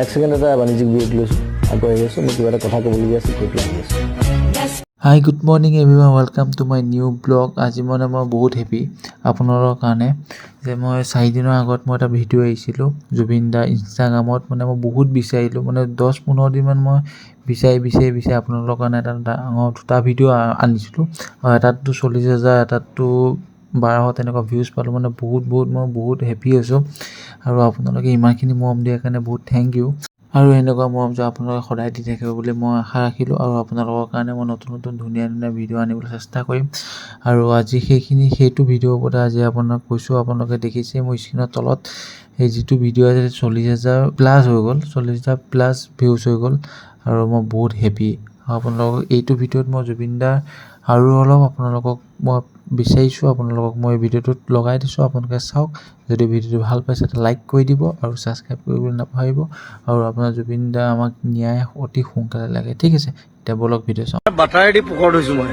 এক ছেকেণ্ড এটা বাণিজ্যিক বিৰতি লৈছোঁ আহি আছোঁ মোৰ কিবা এটা কথা ক'বলগীয়া আছে কৈ পেলাই আছোঁ। Hi good morning everyone welcome to my new blog আজি মানে মই বহুত হেপী আপোনালোকৰ কাৰণে যে মই চাৰিদিনৰ আগত মই এটা ভিডিঅ' আহিছিলোঁ জুবিন দা ইনষ্টাগ্ৰামত মানে মই বহুত বিচাৰিলোঁ মানে দহ পোন্ধৰ দিনমান মই বিচাৰি বিচাৰি বিচাৰি আপোনালোকৰ কাৰণে এটা ডাঙৰ দুটা ভিডিঅ' আনিছিলোঁ। আৰু এটাততো চল্লিছ হাজাৰ এটাততো বাৰশ তেনেকুৱা ভিউজ পালোঁ মানে বহুত বহুত মই বহুত হেপী হৈছোঁ। আৰু আপোনালোকে ইমানখিনি মৰম দিয়াৰ কাৰণে বহুত থেংক ইউ আৰু এনেকুৱা মৰম যে আপোনালোকে সদায় দি থাকিব বুলি মই আশা ৰাখিলোঁ আৰু আপোনালোকৰ কাৰণে মই নতুন নতুন ধুনীয়া ধুনীয়া ভিডিঅ' আনিবলৈ চেষ্টা কৰিম। আৰু আজি সেইখিনি সেইটো ভিডিঅ'ৰ ওপৰতে আজি আপোনাক কৈছোঁ আপোনালোকে দেখিছে মোৰ স্ক্ৰীণৰ তলত। সেই যিটো ভিডিঅ' আছে চল্লিছ হাজাৰ প্লাছ হৈ গ'ল চল্লিছ হাজাৰ প্লাছ ভিউজ হৈ গ'ল। আৰু মই বহুত হেপী আপোনালোকক এইটো ভিডিঅ'ত মই জুবিন দাৰ আৰু অলপ আপোনালোকক মই বিচাৰিছোঁ আপোনালোকক মই ভিডিঅ'টোত লগাই দিছোঁ আপোনালোকে চাওক। যদি ভিডিঅ'টো ভাল পাইছে এটা লাইক কৰি দিব আৰু ছাবস্ক্ৰাইব কৰিবলৈ নাপাহৰিব। আৰু আপোনাৰ জুবিন দা আমাক ন্যায় অতি সোনকালে লাগে। ঠিক আছে এতিয়া বলক ভিডিঅ' চাওঁ। বাটাৰেদি পোকৰ থৈছো মই।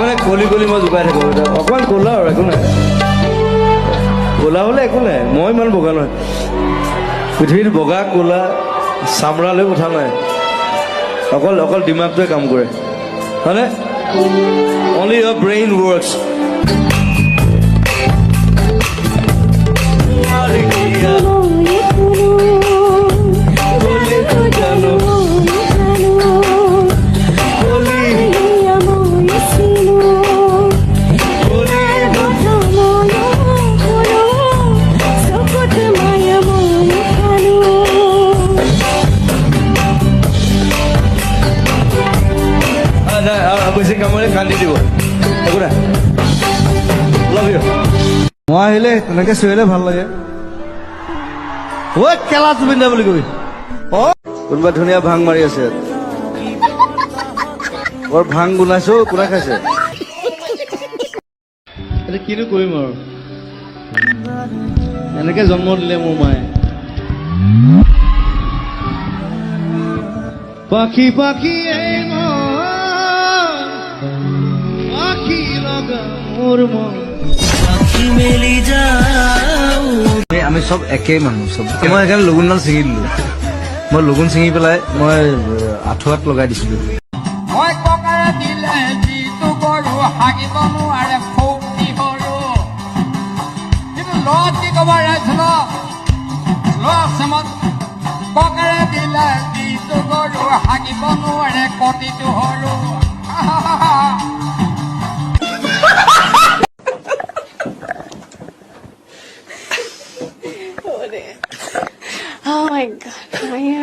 মানে কলি কলি মই জোকাই থাকোঁ। অকণমান ক'লা আৰু একো নাই। ক'লা হ'লে একো নাই মই ইমান বগা নহয়। পৃথিৱীত বগা ক'লা চামৰা লৈ কথা নাই। অকল অকল দিমাগটোৱে কাম কৰে। হয়নে? অনলি ইয়ৰ ব্ৰেইন ৱৰ্কছ নাই আৰু কান্দি দিব। একো নাই লাভ ইউ মই আহিলে তেনেকৈ চিঞৰিলে ভালো লাগে। ঐ কেলা জুবিন দা বুলি কবি। অ। কোনোবা ধুনীয়া ভাং মাৰি আছে। বৰ ভাং গুনাইছো কোনে খাইছে? এতিয়া কিনো কৰিম আৰু? এনেকে জন্ম দিলে মোৰ মায়ে। পাখি পাখি এই আমি- আমি চব একেই মানুহ চব। মই সেইকাৰণে লগুণডাল ছিঙি দিলো। মই লগুণ ছিঙি পেলাই মই আঁঠুৱাত লগাই দিছিলো। মই ককাৰে দিলে যিটো গৰু হাগিব নোৱাৰে ফৌতি সৰু কিন্তু লত কি ক'ব ৰাইছিল ককাৰে দিলে যিটো গৰু হাগিব নোৱাৰে কটিটো সৰু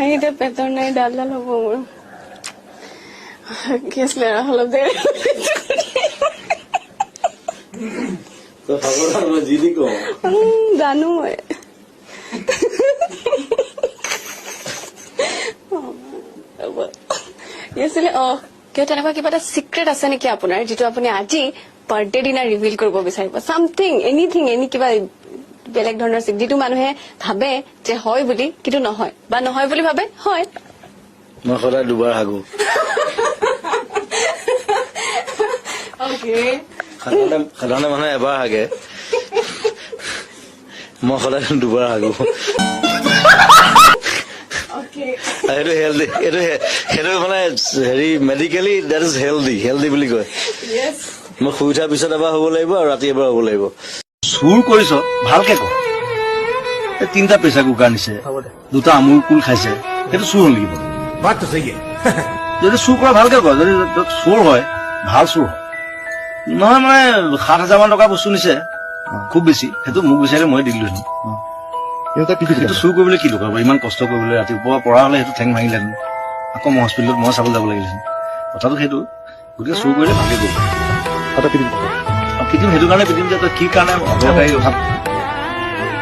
এতিয়া পেটৰ নাই ডাল ডাল হ'ব মোৰ কি আছিলে অ, ৰ'ব। অ কিয় তেনেকুৱা কিবা এটা চিক্ৰেট আছে নেকি আপোনাৰ যিটো আপুনি আজি বাৰ্থডে দিনা ৰিভিল কৰিব বিচাৰিব? চামথিং এনিথিং এনি কিবা বেলেগ ধৰণৰ চিক যিটো মানুহে ভাবে যে হয় বুলি কিন্তু নহয়। বা নহয় বুলি ভাবে হয়। মই সদায় দুবাৰ হাগো. সাধাৰণতে মানুহে এবাৰ হাগে। মই সদায় দুবাৰ হাগো. সেইটো হেল্ডি এইটো সেইটো মানে হেৰি medically that is healthy healthy বুলি কয়. মই শুই উঠাৰ পিছত এবাৰ হ'ব লাগিব আৰু ৰাতি এবাৰ হ'ব লাগিব। চুৰ কৰিছ ভালকে ক। তিনিটা পেচা কুকাৰ নিছে দুটা আমুল কুল খাইছে সেইটো চুৰ হ'ল নেকি যদি চুৰ কৰা ভালকে কয় যদি চুৰ হয় ভালো চুৰ হয়। নহয় মানে সাত হাজাৰ মান টকা বস্তু নিছে। খুব বেছি সেইটো মোক বিচাৰিলে মই দিলো সেইটো চুৰ কৰিবলৈ কি দৰকাৰ ইমান কষ্ট কৰিবলৈ ৰাতিপুৱা পৰা হ'লে সেইটো ঠেং ভাঙিলেহেঁতেন আকৌ মই হস্পিটেলত মই চাবলৈ যাব লাগিলেহেঁতেন। কথাটো সেইটো গতিকে চুৰ কৰিলে ভালকে কৰিব পিটিম সেইটো কাৰণে পিটিম যে তই কি কাৰণে অদৰকাৰী কথা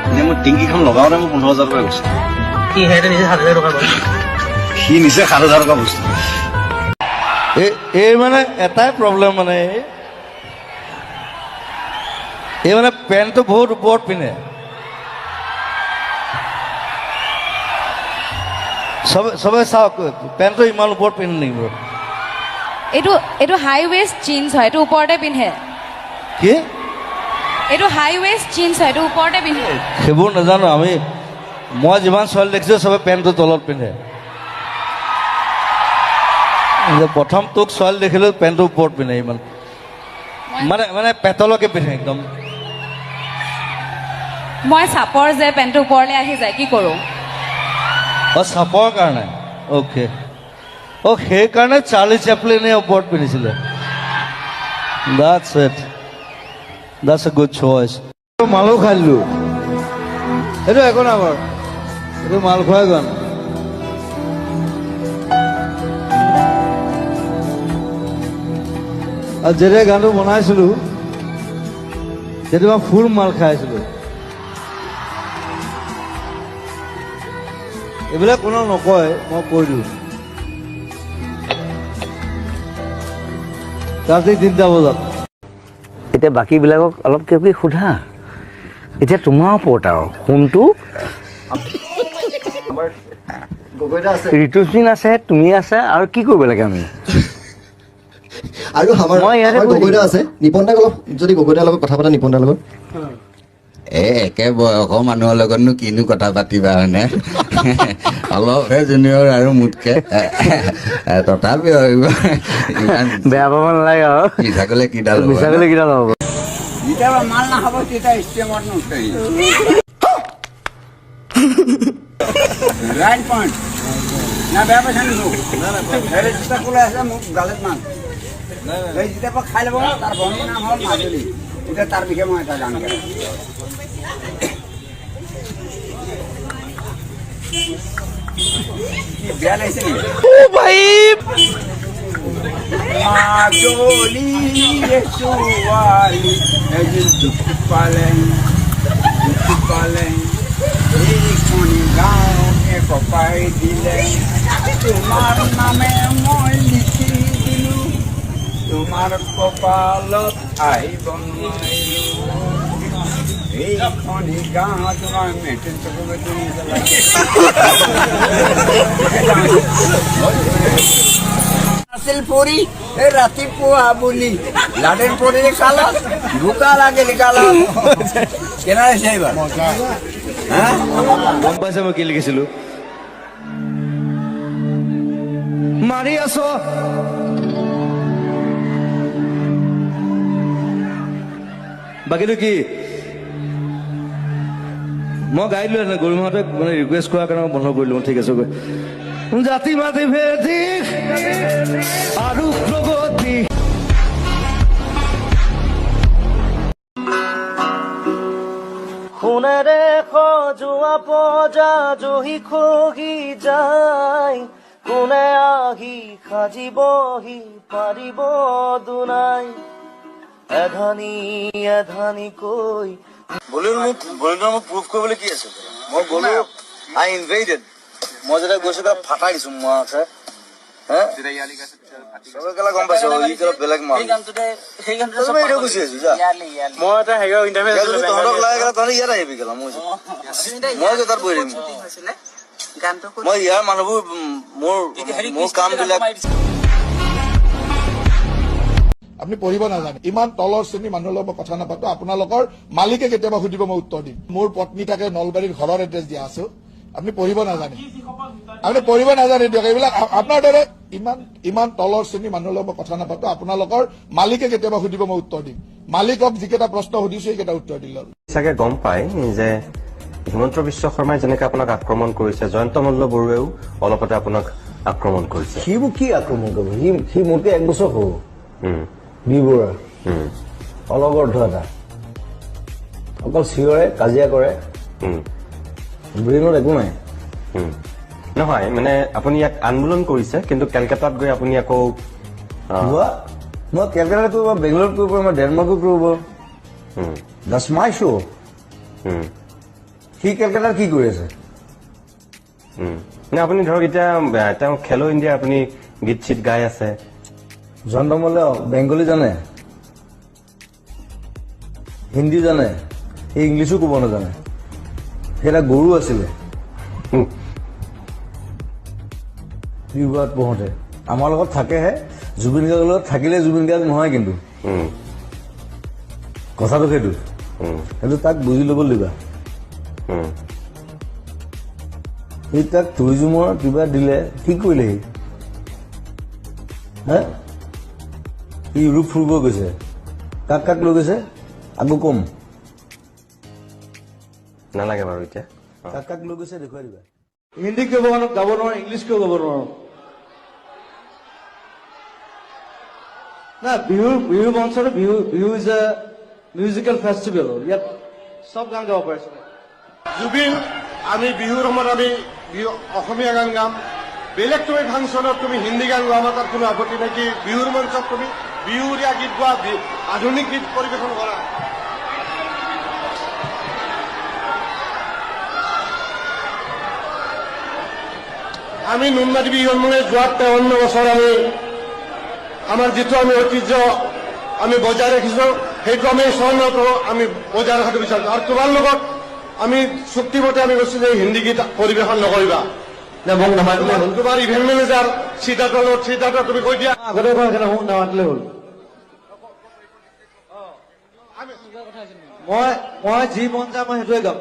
এতিয়া মই টিংকিখন লগাওঁতে মোৰ পোন্ধৰ হাজাৰ টকা গৈছে সি নিচে সাত হাজাৰ টকা বস্তু। এই এই মানে এটাই প্ৰব্লেম মানে এই। এই মানে পেণ্টটো বহুত ওপৰত পিন্ধে। চবে চবে চাওক পেণ্টটো ইমান ওপৰত পিন্ধে নেকি বাৰু? এইটো এইটো হাই ৱেষ্ট জিন্স হয় এইটো ওপৰতে পিন্ধে। কি? এইটো হাই ৱেষ্ট জিন্স হয় এইটো ওপৰতে পিন্ধে। সেইবোৰ নাজানো আমি মই যিমান ছোৱালী দেখিছোঁ চবে পেণ্টটো তলত পিন্ধে। যে প্ৰথম তোক ছোৱালী দেখিলোঁ পেণ্টটো ওপৰত পিন্ধে ইমান। মানে মানে পেটলৈকে পিন্ধে একদম। মই চাপৰ যে পেণ্টটো ওপৰলৈ আহি যায় কি কৰোঁ? অ চাপৰ কাৰণে। অ'কে অ সেইকাৰণে চাৰ্লি চেপলিনে ওপৰত পিন্ধিছিলে। দাটছ ইট দাটছ এ গুড চইচ মালো খাই দিলোঁ এইটো একো নাই বাৰু এইটো মাল খোৱাই গান আৰু যেতিয়া গানটো বনাইছিলোঁ তেতিয়া মই ফুল মাল খাইছিলোঁ। এইবিলাক কোনেও নকয়, মই কৈ দিওঁ। ৰাতি তিনিটা বজাত। এতিয়া বাকীবিলাকক অলপ কিবা কিবি সোধা। এতিয়া তোমাৰ ওপৰত আৰু ফোনটো ঋতুস্বিন আছে তুমি আছা আৰু কি কৰিব লাগে আমি? আৰু আমাৰ মই ইয়াতে আমাৰ কৈ গগৈ দা আছে নিপন দাক অলপ যদি গগৈদাৰ লগত কথা পাতা নিপন দাৰ লগত। এ একে বয়সৰ মানুহৰ লগতনো কিনো কথা পাতিবা হয়নে? অলপহে জুনিয়ৰ আৰু মোতকে। তথাপিও বেয়া পাব নালাগে আৰু। মিছা ক'লে কিডাল হ'ব, মিছা কৰিলে কিডাল হ'ব? যেতিয়া মাল নাখাব তেতিয়া ষ্টেমত নুঠেই ৰাইট পইণ্ট না বেয়া পাইছা নেকি হেৰি যেতিয়া ক'লে আছে মোক গালত মান সেই যেতিয়াৰ পৰা খাই ল'ব তাৰ বন্ধু নাম হ'ল মাজুলী। এতিয়া তাৰ বিষয়ে মই এটা গান গাম কি বেয়া লাগিছে নেকি মাজুলী ছোৱালী এদিন দুখ পালে দুখ পালে এইখন গাঁৱকে কপাই দিলে তোমাৰ নামে মই লিখি দিলোঁ কপালত আহিব নোৱাৰিলোঁ এইখন গাঁৱত মই মেট্ৰিক চকু আছিল পৰি এই ৰাতিপুৱা বুলি। লাডেন পৰি কালত বোকা লাগিল কালত কেনে হৈছে এইবাৰ হা গম পাইছে মই কি লিখিছিলো? মাৰি আছ। বাকীটো কি? মই গাই দিলো হেতেন গৰুমাহঁতে মানে ৰিকুৱেষ্ট কৰাৰ কাৰণে মই বন্ধ কৰিলো ঠিক আছে জাতি মাতি ভেদি আৰু প্ৰগতি। সোণেৰে সজোৱা পজা, জহি খহি যায়। কোনে আহি সাজিবহি, পাৰিব দুনাই। এধানি এধানিকৈ বলিউড মোক বলিউডৰ মোক প্ৰুফ কৰিবলৈ কি আছে? মই গ'লো আই ইনভেডেড মই যেতিয়া গৈছো তাত ফাটাই দিছো মই আছে মই হেৰি ইণ্টাৰভিউ এতিয়া যদি তহঁতক আপুনি পঢ়িব নাজানে। ইমান তলৰ শ্ৰেণীৰ মানুহৰ লগত মই কথা নাপাতো। আপোনালোকৰ মালিকে কেতিয়াবা সুধিব মই উত্তৰ দিম। মোৰ পত্নী থাকে নলবাৰীৰ ঘৰৰ এড্ৰেছ দিয়া আছো। আপুনি পঢ়িব নাজানে। আপুনি পঢ়িব নাজানে দিয়ক। এইবিলাক আপোনাৰ দৰে ইমান ইমান তলৰ শ্ৰেণীৰ মানুহৰ লগত মই কথা নাপাতো। আপোনালোকৰ মালিকে কেতিয়াবা সুধিব মই উত্তৰ দিম। মালিকক যিকেইটা প্ৰশ্ন সুধিছো সেইকেইটা উত্তৰ দিলো চাগে গম পায় যে হিমন্ত বিশ্ব শৰ্মাই যেনেকে আপোনাক আক্ৰমণ কৰিছে জয়ন্ত মল্ল বড়োৱেও অলপতে আপোনাক আক্ৰমণ কৰিছে। সি মোক কি আক্ৰমণ কৰিব? সি সি মোতকে এক বছৰ সৰু। উম, বি বৰুৱা উম, অলগৰ্ধ এটা। অকল চিঞৰে কাজিয়া কৰে। ব্ৰেইনত একো নাই। নহয় মানে আপুনি ইয়াত আন্দোলন কৰিছে কিন্তু কেলকাতাত গৈ আপুনি আকৌ মই কেলকাতাত কৰিব বেংগলোৰত কৰিব মই ডেনমাৰ্কো কৰিব। দাস মাই শ্ব' সি কেলকাতাত কি কৰি আছে? আপুনি ধৰক এতিয়া তেওঁ খেলো ইণ্ডিয়া আপুনি গীত চিত গাই আছে। জয়ন্ত মল্ল বেংগলী জানে। হিন্দী জানে। সি ইংলিছো ক'ব নাজানে। সি এটা গৰু আছিলে। পঢ়োঁতে। আমাৰ লগত থাকেহে। জুবিন গাৰ্গৰ লগত থাকিলে জুবিন গাৰ্গ নহয় কিন্তু। কথাটো সেইটো। সেইটো তাক বুজি ল'ব দিবা। উম। সি তাক টুৰিজিমৰ কিবা দিলে। কি কৰিলে সি? হে? সি ইউৰোপ ফুৰিব গৈছে। কাক কাক লৈ গৈছে? আকৌ কম। নালাগে বাৰু এতিয়া। কাক কাক লৈ গৈছে দেখুৱাই দিবা। হিন্দী কিয় গাব গাব নোৱাৰো ইংলিছ কিয় গাব নোৱাৰো? না Bihu Bihu মঞ্চটো Bihu Bihu is a musical festival ইয়াত চব গান গাব পাৰিছে জুবিন আমি বিহুৰ সময়ত আমি বিহু অসমীয়া গান গাম। বেলেগ তুমি ফাংচনত তুমি হিন্দী গান গোৱা আমাৰ তাত কোনো আপত্তি নাই কি বিহুৰ মঞ্চত তুমি বিহুৰীয়া গীত গোৱা আধুনিক গীত পৰিৱেশন কৰা আমি নুনমাটি বিহু মানে যোৱা তেৱন্ন বছৰ আমি আমাৰ যিটো আমি ঐতিহ্য আমি বজাই ৰাখিছো সেইটো আমি স্বৰ্ণত আমি বজাই ৰখাটো বিচাৰিছো। আৰু তোমাৰ লগত আমি চুক্তিমতে আমি কৈছো যে হিন্দী গীত পৰিৱেশন নকৰিবা। তোমাৰ ইভেণ্ট মেনেজাৰ লগত চিটাৰ তুমি কৈ দিয়া। আগতে সেইকাৰণে নামাতিলে হ'ল। মই মই যি মন যায় মই সেইটোৱে গাম।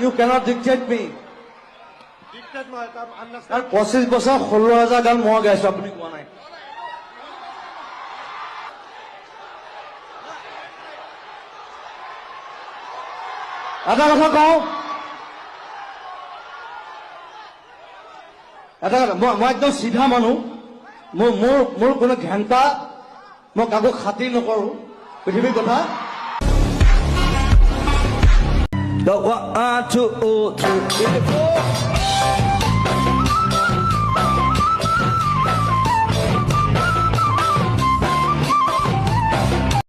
ইউ কেনট ডিক্টেট মি পঁচিছ বছৰ ষোল্ল হাজাৰ গান মই গাইছো আপুনি কোৱা নাই। এটা কথা কওঁ। এটা কথা মই একদম চিধা মানুহ। মোৰ মোৰ মোৰ কোনো ঘেণ্টা মই কাকো খাতি নকৰো পৃথিৱীৰ কথা The one, two, three, four.